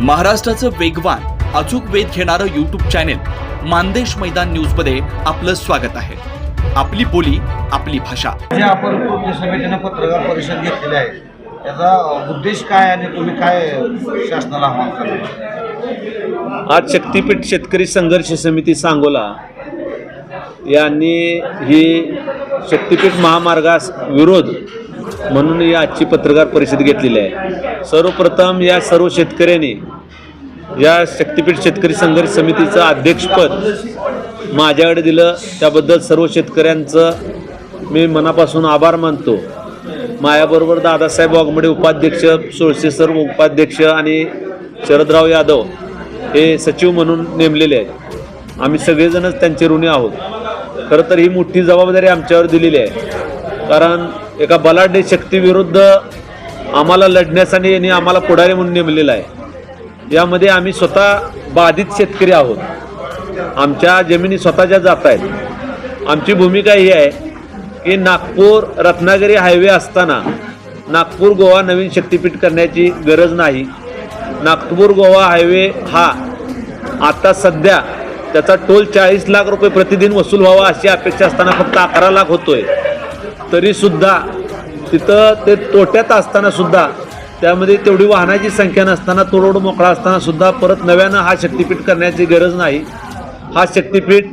महाराष्ट्राचं वेगवान अचूक वेध घेणारं यूट्यूब चॅनेल मानदेश मैदान न्यूजमध्ये आपलं स्वागत आहे. आपली बोली आपली भाषा. जे आपण कृती समितीनं पत्रकार परिषद घेतलेली आहे त्याचा उद्देश काय आणि तुम्ही काय शासनाला आव्हान आज शक्तीपीठ शेतकरी संघर्ष समिती सांगोला यांनी ही शक्तीपीठ महामार्गास विरोध म्हणून ही आजची पत्रकार परिषद घेतलेली आहे. सर्वप्रथम या सर्व शेतकऱ्यांनी या शक्तीपीठ शेतकरी संघर्ष समितीचं अध्यक्षपद माझ्याकडे दिलं. त्याबद्दल सर्व शेतकऱ्यांचं मी मनापासून आभार मानतो. माझ्याबरोबर दादासाहेब वाघमडे उपाध्यक्ष सोळसे सर्व उपाध्यक्ष आणि शरदराव यादव हे सचिव म्हणून नेमलेले आहेत. आम्ही सगळेजणच त्यांचे ऋणी आहोत. खरं तर ही मोठी जबाबदारी आमच्यावर दिलेली आहे. कारण एका बलाढ्य शक्तीविरुद्ध आम्हाला लढण्यासाठी यांनी आम्हाला पुढारी म्हणून नेमलेलं आहे. यामध्ये आम्ही स्वतः बाधित शेतकरी आहोत. आमच्या जमिनी स्वतःच्या जात आहेत. आमची भूमिका ही आहे की नागपूर रत्नागिरी हायवे असताना नागपूर गोवा नवीन शक्तीपीठ करण्याची गरज नाही. नागपूर गोवा हायवे हा आता सध्या त्याचा टोल चाळीस लाख रुपये प्रतिदिन वसूल व्हावा अशी अपेक्षा असताना फक्त अकरा लाख होतोय. तरीसुद्धा तिथं ते तोट्यात असताना सुद्धा त्यामध्ये तेवढी वाहनाची संख्या नसताना तो रोड मोकळा असताना सुद्धा परत नव्यानं हा शक्तीपीठ करण्याची गरज नाही. हा शक्तीपीठ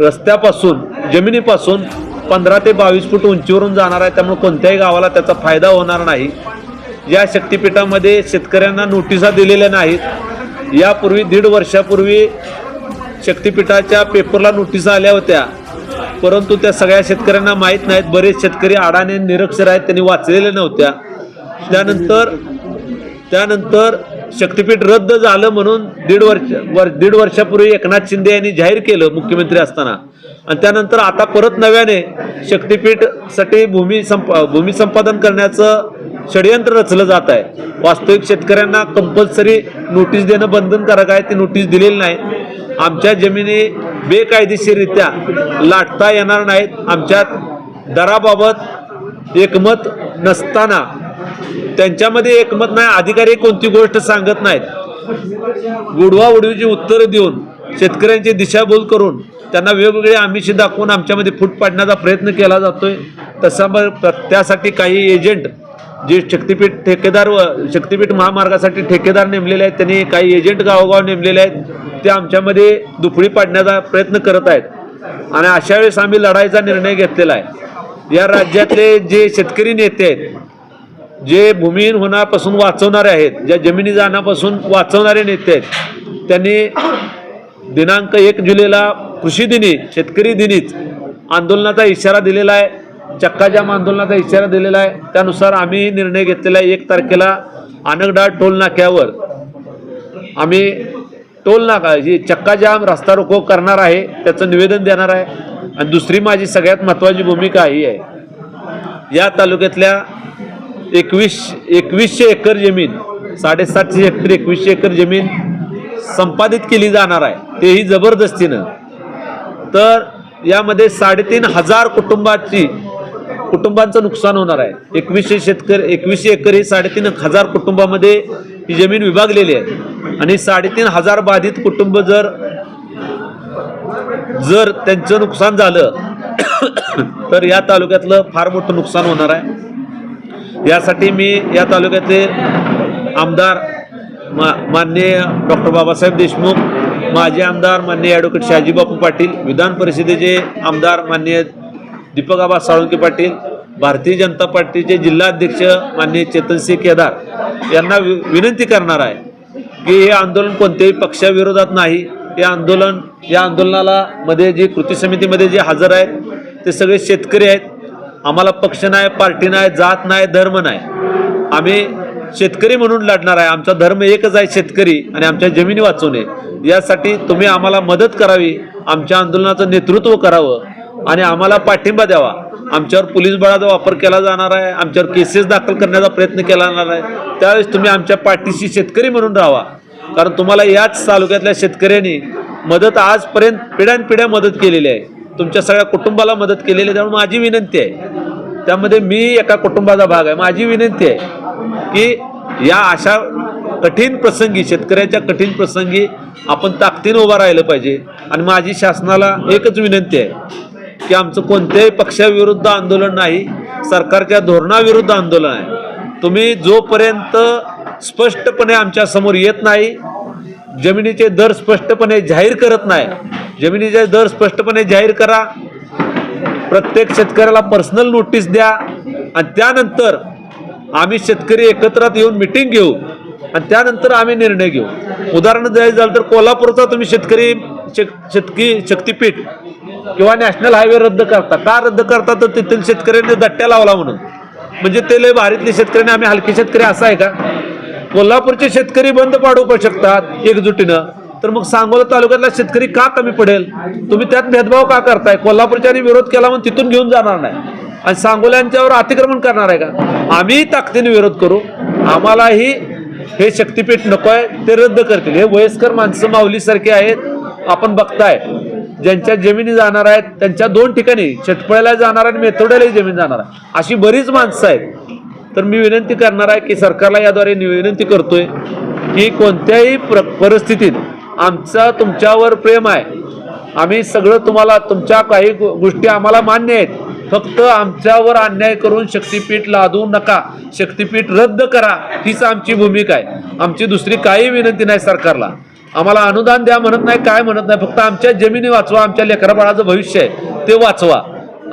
रस्त्यापासून जमिनीपासून पंधरा ते बावीस फूट उंचीवरून जाणार आहे त्यामुळे कोणत्याही गावाला त्याचा फायदा होणार नाही. या शक्तीपीठामध्ये शेतकऱ्यांना नोटिसा दिलेल्या नाहीत. यापूर्वी दीड वर्षापूर्वी शक्तिपीठाच्या पेपरला नोटीस आल्या होत्या. परंतु त्या सगळ्या शेतकऱ्यांना माहीत नाहीत. बरेच शेतकरी अडाणे निरक्षर आहेत. त्यांनी वाचलेल्या नव्हत्या. त्यानंतर त्यानंतर शक्तीपीठ रद्द झालं म्हणून दीड वर्ष वर दीड वर्षापूर्वी एकनाथ शिंदे यांनी जाहीर केलं मुख्यमंत्री असताना. आणि त्यानंतर आता परत नव्याने शक्तिपीठसाठी भूमी संप भूमी संपादन करण्याचं षडयंत्र रचलं जात आहे. वास्तविक शेतकऱ्यांना कंपल्सरी नोटीस देणं बंधनकारक आहे. ती नोटीस दिलेली नाही. आमच्या जमिनी बेकायदेशीररित्या लाटता येणार नाहीत. आमच्यात दराबाबत एकमत नसताना त्यांच्यामध्ये एकमत नाही अधिकारी कोणती गोष्ट सांगत नाहीत. गुडवा उडवीची उत्तरं देऊन शेतकऱ्यांची दिशाभूल करून त्यांना वेगवेगळे आमिषे दाखवून आमच्यामध्ये फूट पाडण्याचा प्रयत्न केला जातोय. तसा मग त्यासाठी काही एजंट जे शक्तीपीठ ठेकेदार व शक्तीपीठ महामार्गासाठी ठेकेदार नेमलेले आहेत त्यांनी काही एजंट गावोगाव नेमलेले आहेत ते आमच्यामध्ये दुफळी पाडण्याचा प्रयत्न करत आहेत. आणि अशा वेळेस आम्ही लढाईचा निर्णय घेतलेला आहे. या राज्यातले जे शेतकरी नेते आहेत जे भूमिहीन होण्यापासून वाचवणारे आहेत ज्या जमिनी जाण्यापासून वाचवणारे नेते आहेत त्यांनी दिनांक एक जुलैला कृषी दिनी शेतकरी दिनीच आंदोलनाचा इशारा दिलेला आहे. चक्काजाम आंदोलनाचा इशारा दिलेला आहे. त्यानुसार आम्ही निर्णय घेतलेला आहे. एक तारखेला आनगडाळ टोल नाक्यावर आम्ही टोल नाका जी चक्काजाम रस्ता रोको करणार आहे त्याचं निवेदन देणार आहे. आणि दुसरी माझी सगळ्यात महत्त्वाची भूमिका ही आहे. या तालुक्यातल्या एकवीस एकवीसशे एकर जमीन साडेसातशे हेक्टर एकवीसशे एकर जमीन संपादित केली जाणार आहे. तेही जबरदस्तीनं. तर यामध्ये साडेतीन हजार कुटुंबाची कुटुंबांचं नुकसान होणार आहे. एकवीसशे शेतकरी एकवीसशे एकर ही साडेतीन हजार कुटुंबामध्ये ही जमीन विभागलेली आहे. आणि साडेतीन हजार बाधित कुटुंब जर जर त्यांचं नुकसान झालं तर या तालुक्यातलं फार मोठं नुकसान होणार आहे. यासाठी मी या तालुक्यातले आमदार मा माननीय डॉक्टर बाबासाहेब देशमुख माजी आमदार माननीय ॲडव्होकेट शहाजीबापू पाटील विधान परिषदेचे आमदार माननीय दीपकाबा साळुंके पाटील भारतीय जनता पार्टीचे जिल्हाध्यक्ष माननीय चेतनसिंह केदार यांना वि विनंती करणार आहे की हे आंदोलन कोणत्याही पक्षाविरोधात नाही. हे आंदोलन या आंदोलनाला मध्ये जे कृती समितीमध्ये जे हजर आहेत ते सगळे शेतकरी आहेत. आम्हाला पक्ष नाही पार्टी नाही जात नाही धर्म नाही. आम्ही शेतकरी म्हणून लढणार आहे. आमचा धर्म एकच आहे शेतकरी आणि आमच्या जमिनी वाचवणे यासाठी तुम्ही आम्हाला मदत करावी आमच्या आंदोलनाचं नेतृत्व करावं. आणि आम्हाला पाठिंबा द्यावा. आमच्यावर पोलीस बळाचा वापर केला जाणार आहे. आमच्यावर केसेस दाखल करण्याचा प्रयत्न केला जाणार आहे. त्यावेळेस तुम्ही आमच्या पाठीशी शेतकरी म्हणून राहावा. कारण तुम्हाला याच तालुक्यातल्या शेतकऱ्यांनी मदत आजपर्यंत पिढ्यानपिढ्या मदत केलेली आहे. तुमच्या सगळ्या कुटुंबाला मदत केलेली आहे. त्यामुळे माझी विनंती आहे. त्यामध्ये मी एका कुटुंबाचा भाग आहे. माझी विनंती आहे की या अशा कठीण प्रसंगी शेतकऱ्याच्या कठीण प्रसंगी आपण ताकदीनं उभा राहिलं पाहिजे. आणि माझी शासनाला एकच विनंती आहे. की आमचं कोणत्याही पक्षाविरुद्ध आंदोलन नाही सरकारच्या धोरणाविरुद्ध आंदोलन आहे. तुम्ही जोपर्यंत स्पष्टपणे आमच्यासमोर येत नाही जमिनीचे दर स्पष्टपणे जाहीर करत नाही जमिनीचे दर स्पष्टपणे जाहीर करा प्रत्येक शेतकऱ्याला पर्सनल नोटीस द्या आणि त्यानंतर आम्ही शेतकरी एकत्रात येऊन मिटिंग घेऊ आणि त्यानंतर आम्ही निर्णय घेऊ. उदाहरण द्यायचं झालं तर कोल्हापूरचा तुम्ही शेतकरी शेत शेतकी शक्तीपीठ किंवा नॅशनल हायवे रद्द करता का रद्द करता तर तेथील शेतकऱ्यांनी दट्ट्या लावला म्हणून. म्हणजे ते लय भारीतले शेतकऱ्यांनी आम्ही हलके शेतकरी असा आहे का? कोल्हापूरचे शेतकरी बंद पाडू पण शकतात एकजुटीनं. तर मग सांगोला तालुक्यातला शेतकरी का कमी पडेल? तुम्ही त्यात भेदभाव का करताय? कोल्हापूरच्यानी विरोध केला म्हणून तिथून घेऊन जाणार नाही. आणि सांगोल्यांच्यावर अतिक्रमण करणार आहे का? आम्ही ताकदीने विरोध करू. आम्हालाही हे शक्तीपीठ नको आहे ते रद्द करतील. हे वयस्कर माणसं माऊलीसारखे आहेत. आपण बघताय ज्यांच्या जमिनी जाणार आहेत त्यांच्या दोन ठिकाणी चटपळ्याला जाणार आणि मेथोड्यालाही जमीन जाणार आहे. अशी बरीच माणसं आहेत. तर मी विनंती करणार आहे की सरकारला याद्वारे विनंती करतोय की कोणत्याही प्र परिस्थितीत आमचं तुमच्यावर प्रेम आहे. आम्ही सगळं तुम्हाला तुमच्या काही गो- गोष्टी आम्हाला मान्य आहेत. फक्त आमच्यावर अन्याय करून शक्तीपीठ लादू नका. शक्तीपीठ रद्द करा. हीच आमची भूमिका आहे. आमची दुसरी काही विनंती नाही सरकारला. आम्हाला अनुदान द्या म्हणत नाही काय म्हणत नाही फक्त आमच्या जमिनी वाचवा आमच्या लेकराबाळाचं भविष्य आहे ते वाचवा.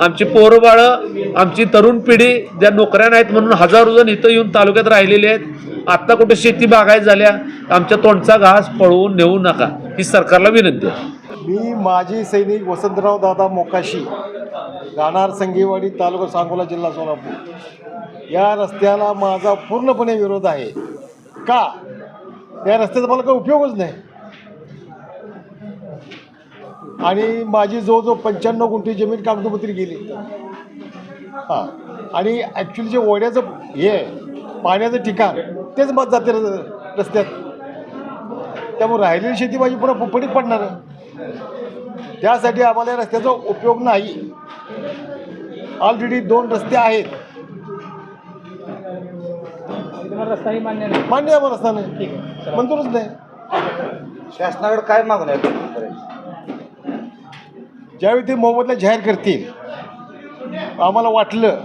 आमची पोरबाळं आमची तरुण पिढी ज्या नोकऱ्या नाहीत म्हणून हजारो जण इथं येऊन तालुक्यात राहिलेले आहेत आत्ता कुठे शेती बागायत झाल्या आमच्या तोंडचा घास पळवून नेऊ नका ही सरकारला विनंती आहे. मी माजी सैनिक वसंतराव दादा मोकाशी गाणार संगीवाडी तालुका सांगोला जिल्हा सोलापूर. या रस्त्याला माझा पूर्णपणे विरोध आहे. का? या रस्त्याचा मला काही उपयोगच नाही. आणि माझी जवळजवळ पंच्याण्णव गुंठी जमीन कागदोपत्री गेली. हां. आणि ॲक्च्युली जे ओढ्याचं हे आहे पाण्याचं ठिकाण तेच मत जाते र- रस्त्यात. त्यामुळे राहिलेली शेती माझी पुन्हा फुफडीत पडणार आहे. त्यासाठी आम्हाला या रस्त्याचा उपयोग नाही. ऑलरेडी दोन रस्ते आहेत. मान्य आहे मग रस्ता नाही. मंजूरच नाही. शासनाकडे काय मागणं आहे? ज्यावेळी ते मोबदला जाहीर करतील आम्हाला वाटलं.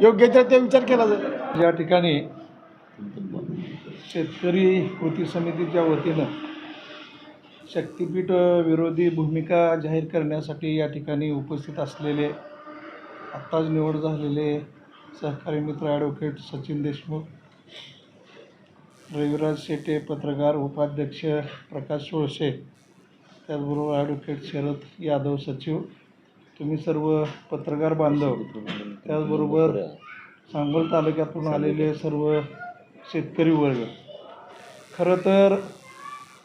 योग्य तर ते विचार केला जाईल. या ठिकाणी शेतकरी कृती समितीच्या वतीनं शक्तीपीठ विरोधी भूमिका जाहीर करण्यासाठी या ठिकाणी उपस्थित असलेले आत्ताच निवड झालेले सहकारी मित्र ॲडव्होकेट सचिन देशमुख रविराज शेटे पत्रकार उपाध्यक्ष प्रकाश सोळशे त्याचबरोबर ॲडव्होकेट शरद यादव सचिव तुम्ही सर्व पत्रकार बांधव त्याचबरोबर सांगोल तालुक्यातून आलेले सर्व शेतकरी वर्ग. खरं तर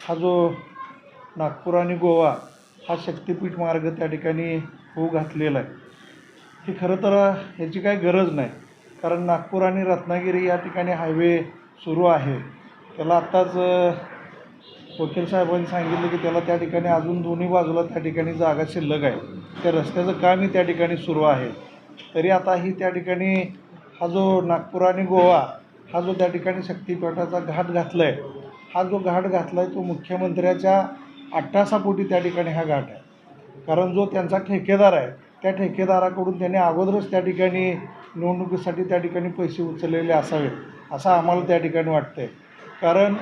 हा जो नागपूर आणि गोवा हा शक्तीपीठ मार्ग त्या ठिकाणी होऊ घातलेला आहे. हे खरं तर ह्याची काही गरज नाही कारण नागपूर आणि रत्नागिरी या ठिकाणी हायवे सुरू आहे. त्याला आत्ताच वकील साहेबांनी सांगितलं की त्याला त्या ठिकाणी अजून दोन्ही बाजूला त्या ठिकाणी जागा शिल्लक आहे. त्या रस्त्याचं कामही त्या ठिकाणी सुरू आहे. तरी आता ही त्या ठिकाणी हा जो नागपूर आणि गोवा हा जो त्या ठिकाणी शक्तीपीठाचा घाट घातला आहे हा जो घाट घातला आहे तो मुख्यमंत्र्याच्या अट्टासापोटी त्या ठिकाणी हा घाट आहे. कारण जो त्यांचा ठेकेदार आहे त्या ठेकेदाराकडून त्यांनी अगोदरच त्या ठिकाणी निवडणुकीसाठी त्या ठिकाणी पैसे उचललेले असावेत असं आम्हाला त्या ठिकाणी वाटतं आहे कारण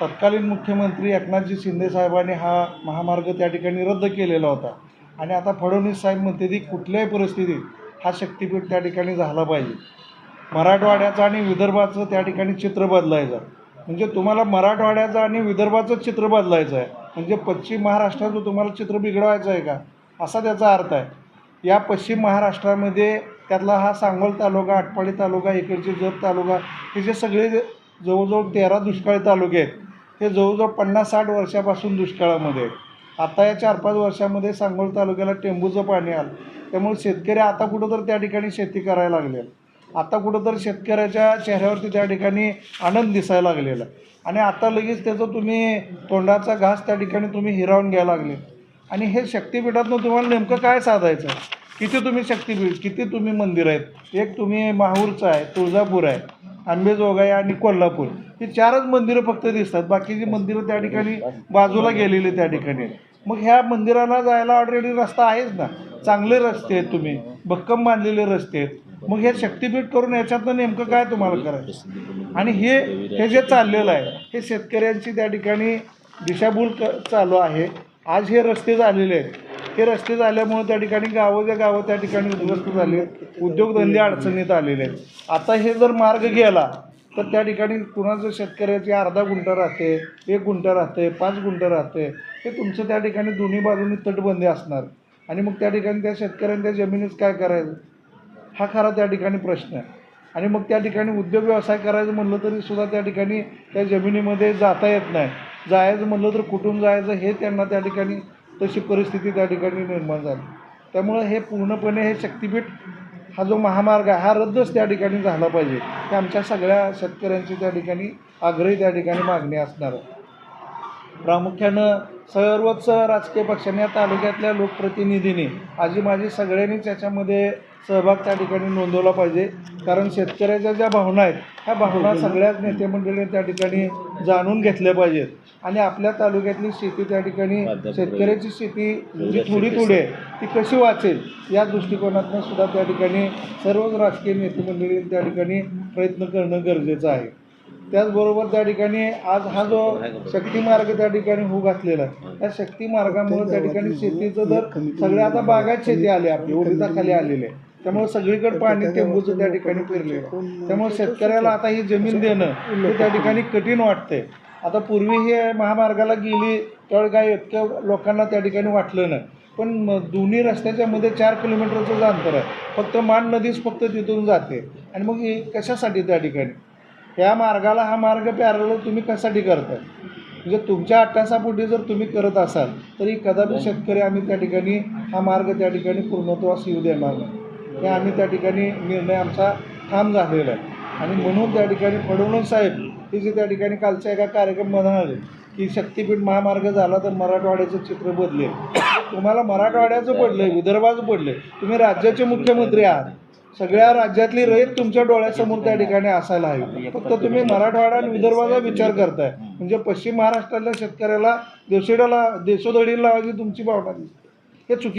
तत्कालीन मुख्यमंत्री एकनाथजी शिंदे साहेबांनी हा महामार्ग त्या ठिकाणी रद्द केलेला होता. आणि आता फडणवीस साहेब म्हणते की कुठल्याही परिस्थितीत हा शक्तीपीठ त्या ठिकाणी झाला पाहिजे. मराठवाड्याचं आणि विदर्भाचं त्या ठिकाणी चित्र बदलायचं. म्हणजे तुम्हाला मराठवाड्याचं आणि विदर्भाचं चित्र बदलायचं आहे. म्हणजे पश्चिम महाराष्ट्राचं तुम्हाला चित्र बिघडवायचं आहे का? असा त्याचा अर्थ आहे. या पश्चिम महाराष्ट्रामध्ये त्यातला हा सांगोल तालुका आटपाडी तालुका इकडचे जत तालुका हे जे सगळे जवळजवळ तेरा दुष्काळी तालुके आहेत हे जवळजवळ पन्नास साठ वर्षापासून दुष्काळामध्ये आहेत आता या चार पाच वर्षामध्ये सांगोल तालुक्याला टेंबूचं पाणी आलं. त्यामुळे शेतकरी आता कुठं तर त्या ठिकाणी शेती करायला लागले आता कुठं तर शेतकऱ्याच्या चेहऱ्यावरती त्या ठिकाणी आनंद दिसायला लागलेला आणि आता लगेच त्याचं तुम्ही तोंडाचा घास त्या ठिकाणी तुम्ही हिरावून घ्यायला लागले. आणि हे शक्तीपीठातनं तुम्हाला नेमकं काय साधायचं किती तुम्ही शक्तीपीठ किती तुम्ही मंदिर आहेत? एक तुम्ही माहूरचं आहे तुळजापूर आहे. आंबेजोगाई आणि कोल्हापूर. ही चारच मंदिरं फक्त दिसतात. बाकीची मंदिरं त्या ठिकाणी बाजूला गेलेली त्या ठिकाणी. मग ह्या मंदिराला जायला ऑलरेडी रस्ता आहेच ना? चांगले रस्ते आहेत तुम्ही. भक्कम बांधलेले रस्ते आहेत. मग हे शक्तीपीठ करून याच्यातनं नेमकं काय तुम्हाला करायचं? आणि हे हे जे चाललेलं आहे हे शेतकऱ्यांची त्या ठिकाणी दिशाभूल क चालू आहे. आज हे रस्ते झालेले आहेत. हे रस्ते झाल्यामुळे त्या ठिकाणी गावं त्या गावं त्या ठिकाणी उद्ध्वस्त झाले. आहेत उद्योगधंदे अडचणीत आलेले आहेत. आता हे जर मार्ग गेला तर त्या ठिकाणी कुणाचं शेतकऱ्याची अर्धा गुंठ राहते एक गुंठ राहते पाच गुंठ राहते हे तुमचं त्या ठिकाणी दोन्ही बाजूनी तटबंदी असणार. आणि मग त्या ठिकाणी त्या शेतकऱ्यांच्या जमिनीत काय करायचं? हा खरा त्या ठिकाणी प्रश्न आहे. आणि मग त्या ठिकाणी उद्योग व्यवसाय करायचं म्हणलं तरी सुद्धा त्या ठिकाणी त्या जमिनीमध्ये जाता येत नाही. जायचं म्हणलं तर कुठून जायचं हे त्यांना त्या ठिकाणी तशी परिस्थिती त्या ठिकाणी निर्माण झाली. त्यामुळं हे पूर्णपणे हे शक्तीपीठ हा जो महामार्ग आहे हा रद्दच त्या ठिकाणी झाला पाहिजे. हे आमच्या सगळ्या शेतकऱ्यांची त्या ठिकाणी आग्रही त्या ठिकाणी मागणी असणार आहे. प्रामुख्यानं सर्वच राजकीय पक्षांनी या तालुक्यातल्या लोकप्रतिनिधींनी आजी माझी सगळ्यांनीच याच्यामध्ये सहभाग त्या ठिकाणी नोंदवला पाहिजे. कारण शेतकऱ्याच्या ज्या भावना आहेत ह्या भावना सगळ्याच नेते मंडळींनी त्या ठिकाणी जाणून घेतल्या पाहिजेत. आणि आपल्या तालुक्यातली शेती त्या ठिकाणी शेतकऱ्याची शेती जी थोडी थोडी आहे ती कशी वाचेल या दृष्टिकोनातून सुद्धा त्या ठिकाणी सर्वच राजकीय नेते मंडळींनी त्या ठिकाणी प्रयत्न करणं गरजेचं आहे. त्याचबरोबर त्या ठिकाणी आज हा जो शक्ती मार्ग त्या ठिकाणी होऊ घातलेला आहे त्या शक्ती मार्गामुळे त्या ठिकाणी शेतीचं दर सगळे आता बागायत शेती आली आपली ओढीताखाली आलेली आहे. त्यामुळे सगळीकडे पाणी टेंबूचं त्या ठिकाणी पेरलेलं आहे. त्यामुळे शेतकऱ्याला आता ही जमीन देणं हे त्या ठिकाणी कठीण वाटतंय. आता पूर्वी हे महामार्गाला गेली त्यावेळी काय इतक्या लोकांना त्या ठिकाणी वाटलं नाही. पण दोन्ही रस्त्याच्या मध्ये चार किलोमीटरचं जे अंतर आहे फक्त मान नदीच फक्त तिथून जाते. आणि मग हे कशासाठी त्या ठिकाणी? ह्या मार्गाला हा मार्ग पॅरल तुम्ही कशासाठी करताय? म्हणजे तुमच्या अट्टासापोटी जर तुम्ही करत असाल तरी कदापि शेतकरी आम्ही त्या ठिकाणी हा मार्ग त्या ठिकाणी पूर्णत्वास येऊ देणार नाही. हे आम्ही त्या ठिकाणी निर्णय आमचा ठाम झालेला आहे. आणि म्हणून त्या ठिकाणी फडणवीस साहेब हे जे त्या ठिकाणी कालच्या एका कार्यक्रम म्हणाले की शक्तीपीठ महामार्ग झाला तर मराठवाड्याचं चित्र बदलेल. तुम्हाला मराठवाड्याचं पडलंय विदर्भाचं पडलंय. तुम्ही राज्याचे मुख्यमंत्री आहात. सगळ्या राज्यातली रयत तुमच्या डोळ्यासमोर त्या ठिकाणी असायला हवी. फक्त तुम्ही मराठवाडा आणि विदर्भाचा विचार करताय. म्हणजे पश्चिम महाराष्ट्रातल्या शेतकऱ्याला देशोड्याला देशोधडीला लावायची तुमची भावना दिसते. हे चुकी